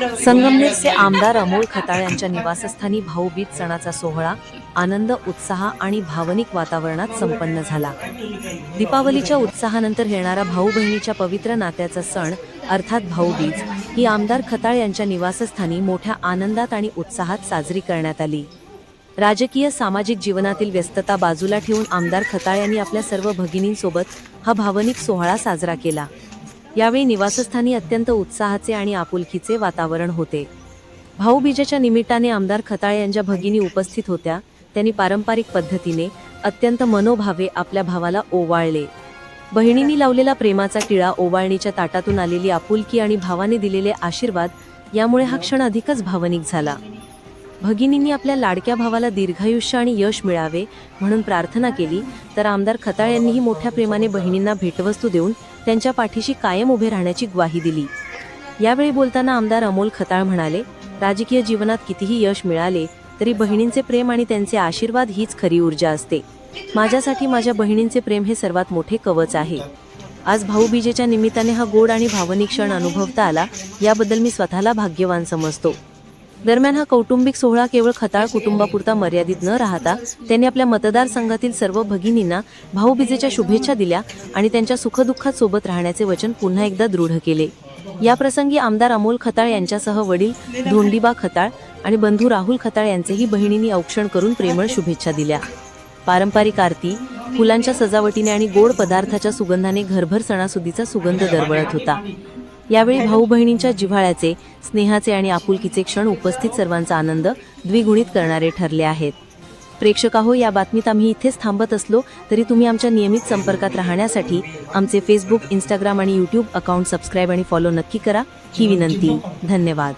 संगमनेरचे आमदार अमोल खताळ यांच्या निवासस्थानी भाऊबीज सणाचा सोहळा आनंद उत्साह आणि भावनिक वातावरणात संपन्न झाला. दीपावलीच्या उत्साहानंतर येणारा भाऊ बहिणीच्या पवित्र नात्याचा सण अर्थात भाऊबीज ही आमदार खताळ यांच्या निवासस्थानी मोठ्या आनंदात आणि उत्साहात साजरी करण्यात आली. राजकीय सामाजिक जीवनातील व्यस्तता बाजूला ठेवून आमदार खताळ यांनी आपल्या सर्व भगिनींसोबत हा भावनिक सोहळा साजरा केला. यावेळी निवासस्थानी अत्यंत उत्साहाचे आणि आपुलकीचे वातावरण होते. भाऊबीजेच्या निमित्ताने आमदार खताळ यांच्या भगिनी उपस्थित होत्या. त्यांनी पारंपरिक पद्धतीने अत्यंत मनोभावे आपल्या भावाला ओवाळले. बहिणींनी लावलेला प्रेमाचा टिळा ओवाळणीच्या ताटातून आलेली आपुलकी आणि भावाने दिलेले आशीर्वाद यामुळे हा क्षण अधिकच भावनिक झाला. भगिनींनी आपल्या लाडक्या भावाला दीर्घायुष्य आणि यश मिळावे म्हणून प्रार्थना केली तर आमदार खताळ यांनीही मोठ्या प्रेमाने बहिणींना भेटवस्तू देऊन त्यांच्या पाठीशी कायम उभे राहण्याची ग्वाही दिली. यावेळी बोलताना आमदार अमोल खताळ म्हणाले राजकीय जीवनात कितीही यश मिळाले तरी बहिणींचे प्रेम आणि त्यांचे आशीर्वाद हीच खरी ऊर्जा असते. माझ्यासाठी माझ्या बहिणींचे प्रेम हे सर्वात मोठे कवच आहे. आज भाऊबीजेच्या निमित्ताने हा गोड आणि भावनिक क्षण अनुभवता आला याबद्दल मी स्वतःला भाग्यवान समजतो. दरम्यान हा कौटुंबिक सोहळा केवळ खताळ कुटुंबापुरता मर्यादित न राहता त्यांनी आपल्या मतदारसंघातील सर्व भगिनींना भाऊबीजेच्या शुभेच्छा दिल्या आणि त्यांच्या सुखदुःखात सोबत राहण्याचे वचन पुन्हा एकदा दृढ केले. या प्रसंगी आमदार अमोल खताळ यांच्यासह वडील धोंडीबा खताळ आणि बंधू राहुल खताळ यांचेही बहिणींनी औक्षण करून प्रेमळ शुभेच्छा दिल्या. पारंपरिक आरती फुलांच्या सजावटीने आणि गोड पदार्थाच्या सुगंधाने घरभर सणासुदीचा सुगंध दरवळत होता. यावेळी भाऊ बहिणींच्या जिव्हाळ्याचे स्नेहाचे आणि आपुलकीचे क्षण उपस्थित सर्वांचा आनंद द्विगुणित करणारे ठरले आहेत. प्रेक्षकाहो या बातमीत आम्ही इथेच थांबत असलो तरी तुम्ही आमच्या नियमित संपर्कात राहण्यासाठी आमचे फेसबुक इंस्टाग्राम आणि यूट्यूब अकाउंट सबस्क्राईब आणि फॉलो नक्की करा. ही विनंती. धन्यवाद.